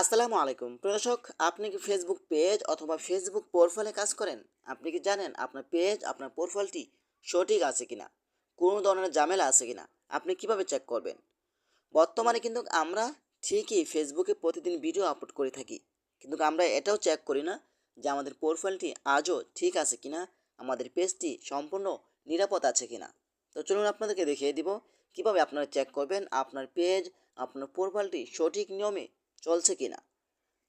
আসসালামু আলাইকুম। প্রদর্শক আপনি কি ফেসবুক পেজ অথবা ফেসবুক প্রোফাইলে কাজ করেন? আপনি কি জানেন আপনার পেজ আপনার প্রোফাইলটি সঠিক আছে কিনা? কোনো ধরনের ঝামেলা আছে কিনা? আপনি কীভাবে চেক করবেন? বর্তমানে কিন্তু আমরা ঠিকই ফেসবুকে প্রতিদিন ভিডিও আপলোড করে থাকি। কিন্তু আমরা এটাও চেক করি না যে আমাদের প্রোফাইলটি আজও ঠিক আছে কিনা, আমাদের পেজটি সম্পূর্ণ নিরাপদ আছে কিনা। তো চলুন আপনাদেরকে দেখিয়ে দিব, কীভাবে আপনারা চেক করবেন আপনার পেজ আপনার প্রোফাইলটি সঠিক নিয়মে চলছে কিনা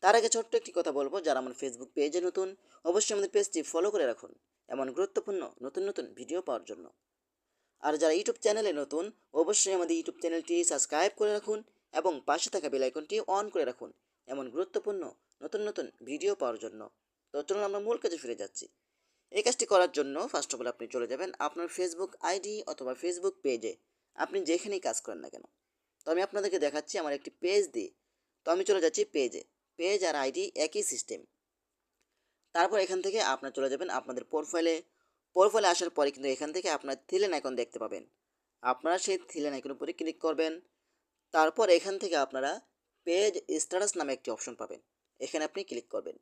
তার আগে ছোট্ট একটি কথা বলব, যারা আমার ফেসবুক পেজে নতুন, অবশ্যই আমাদের পেজটি ফলো করে রাখুন, এমন গুরুত্বপূর্ণ, নতুন নতুন ভিডিও পাওয়ার জন্য। আর যারা ইউটিউব চ্যানেলে নতুন, অবশ্যই আমাদের ইউটিউব চ্যানেলটি সাবস্ক্রাইব করে রাখুন এবং পাশে থাকা বেল আইকনটি অন করে রাখুন, এমন গুরুত্বপূর্ণ, নতুন নতুন ভিডিও পাওয়ার জন্য। তো চলুন আমরা মূল কাজে ফিরে যাচ্ছি। এই কাজটি করার জন্য ফার্স্ট অফ অল আপনি চলে যাবেন আপনার ফেসবুক আইডি অথবা ফেসবুক পেজে আপনি যেখানেই কাজ করেন না কেন। তো আমি আপনাদেরকে দেখাচ্ছি আমার একটি পেজ দিয়ে। তো আমি চলে যাচ্ছি পেজে পেজ আর আইডি একই সিস্টেম তারপর এখান থেকে আপনার চলে যাবেন আপনাদের প্রোফাইলে প্রোফাইলে আসার পরে কিন্তু এখান থেকে আপনার থিলেন আইকন দেখতে পাবেন। আপনারা সেই থিলেন আইকনের উপরে ক্লিক করবেন। তারপর এখান থেকে আপনারা পেজ স্ট্যাটাস নামে একটি অপশন পাবেন। এখানে আপনি ক্লিক করবেন।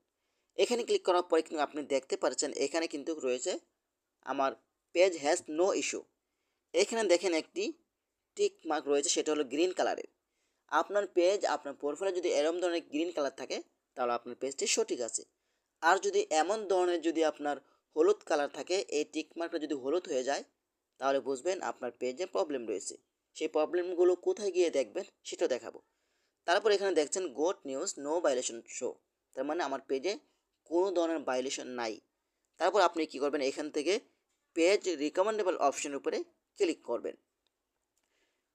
এখানে ক্লিক করার পরে কিন্তু আপনি দেখতে পাচ্ছেন এখানে কিন্তু রয়েছে আমার পেজ হ্যাজ নো ইস্যু এখানে দেখেন একটি টিক মার্ক রয়েছে, সেটা হলো গ্রিন কালারের আপনার পেজ আপনার প্রোফাইলে যদি এরম ধরনের গ্রিন কালার থাকে, তাহলে আপনার পেজটি সঠিক আছে। আর যদি এমন ধরনের যদি আপনার হলুদ কালার থাকে, এই টিকমার্কটা যদি হলুদ হয়ে যায়, তাহলে বুঝবেন আপনার পেজে প্রবলেম রয়েছে। সেই প্রবলেমগুলো কোথায় গিয়ে দেখবেন, সেটা দেখাবো। তারপর এখানে দেখছেন good news no violation show তার মানে আমার পেজে কোনো ধরনের ভাইলেশন নাই। তারপর আপনি কি করবেন, এখান থেকে পেজ রিকমেন্ডেবল অপশনের উপরে ক্লিক করবেন।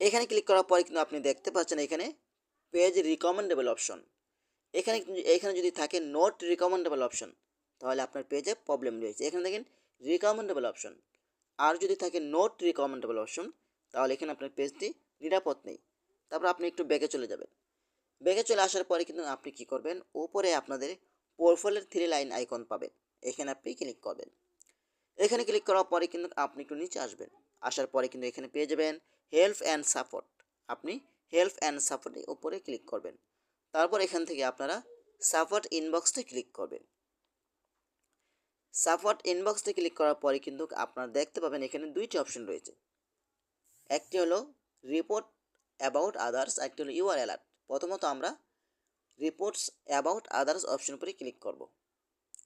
এখানে ক্লিক করার পরে কিন্তু আপনি দেখতে পাচ্ছেন এখানে পেজ রিকমেন্ডেবল অপশন এখানে এখানে যদি থাকে নোট রিকমেন্ডেবল অপশন তাহলে আপনার পেজে প্রবলেম রয়েছে। এখানে দেখেন রিকমেন্ডেবল অপশন আর যদি থাকে নোট রিকমেন্ডেবল অপশন তাহলে এখানে আপনার পেজটি নিরাপদ নেই। তারপর আপনি একটু ব্যাগে চলে যাবেন। ব্যাগে চলে আসার পরে কিন্তু আপনি কি করবেন? ওপরে আপনাদের প্রোফাইলের থ্রি লাইন আইকন পাবেন। এখানে আপনি ক্লিক করবেন। এখানে ক্লিক করার পরে কিন্তু আপনি একটু নিচে আসবেন। আসার পরে কিন্তু এখানে পেয়ে যাবেন হেল্প অ্যান্ড সাপোর্ট আপনি হেল্প অ্যান্ড সাপোর্টের উপরে ক্লিক করবেন। তারপর এখান থেকে আপনারা সাপোর্ট ইনবক্সতে ক্লিক করবেন। সাপোর্ট ইনবক্সতে ক্লিক করার পরে কিন্তু আপনারা দেখতে পাবেন এখানে দুইটি অপশন রয়েছে। একটি হলো রিপোর্ট অ্যাবাউট আদার্স একটি হলো ইউআর অ্যালার্ট প্রথমত আমরা রিপোর্টস অ্যাবাউট আদার্স অপশন উপরে ক্লিক করব।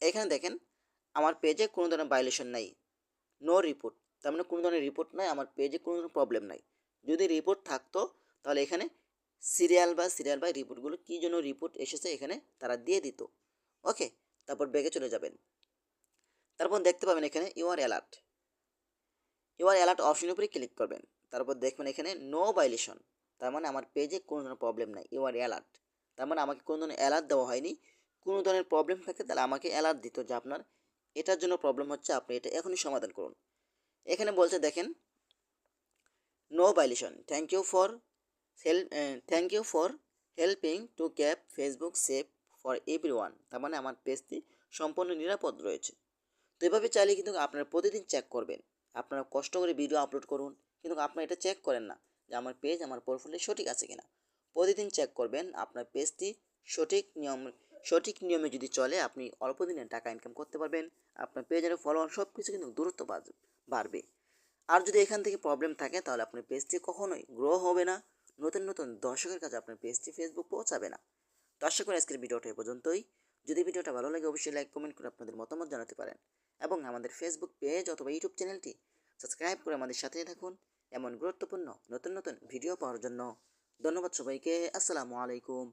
এখানে দেখেন আমার পেজে কোনো ধরনের ভাইলেশন নাই। নো রিপোর্ট তার মানে কোনো ধরনের রিপোর্ট নাই, আমার পেজে কোনো ধরনের প্রবলেম নাই। যদি রিপোর্ট থাকতো, তাহলে এখানে সিরিয়াল বা সিরিয়াল বাই রিপোর্টগুলো কী জন্য রিপোর্ট এসেছে এখানে তারা দিয়ে দিত। ওকে তারপর ব্যাগে চলে যাবেন। তারপর দেখতে পাবেন এখানে ইউআর অ্যালার্ট ইউআর অ্যালার্ট অপশনের উপরে ক্লিক করবেন। তারপর দেখবেন এখানে নো ভাইলেশন তার মানে আমার পেজে কোনো ধরনের প্রবলেম নাই ইউআর অ্যালার্ট তার মানে আমাকে কোনো ধরনের অ্যালার্ট দেওয়া হয়নি। কোনো ধরনের প্রবলেম থাকে তাহলে আমাকে অ্যালার্ট দিত যে আপনার এটার জন্য প্রবলেম হচ্ছে আপনি এটা এখনই সমাধান করুন। এখানে বলছে, দেখেন no violation thank you for help thank you for helping to keep Facebook safe for everyone তার মানে আমার পেজটি সম্পূর্ণ নিরাপদ রয়েছে। তো এভাবে চাইলে কিন্তু আপনারা প্রতিদিন চেক করবেন। আপনারা কষ্ট করে ভিডিও আপলোড করুন, কিন্তু আপনারা এটা চেক করেন না যে আমার পেজ আমার প্রোফাইলে সঠিক আছে কিনা। প্রতিদিন চেক করবেন, আপনার পেজটি সঠিক নিয়ম সঠিক নিয়মে যদি চলে, আপনি অল্প দিনে টাকা ইনকাম করতে পারবেন। আপনার পেজের ফলোয়ার সব কিছু কিন্তু দূরত্ব বাড়- বাড়বে। আর যদি এখান থেকে প্রবলেম থাকে, তাহলে আপনার পেজটি কখনোই গ্রো হবে না। নতুন নতুন দর্শকের কাছে আপনার পেজটি ফেসবুক পৌঁছাবে না। আশা করি আজকের ভিডিওটা এ পর্যন্তই। যদি ভিডিওটা ভালো লাগে, অবশ্যই লাইক কমেন্ট করে আপনাদের মতামত জানাতে পারেন। এবং আমাদের ফেসবুক পেজ অথবা ইউটিউব চ্যানেলটি সাবস্ক্রাইব করে আমাদের সাথে থাকুন। এমন গুরুত্বপূর্ণ নতুন নতুন ভিডিও পাওয়ার জন্য। ধন্যবাদ সবাইকে। আসসালামু আলাইকুম।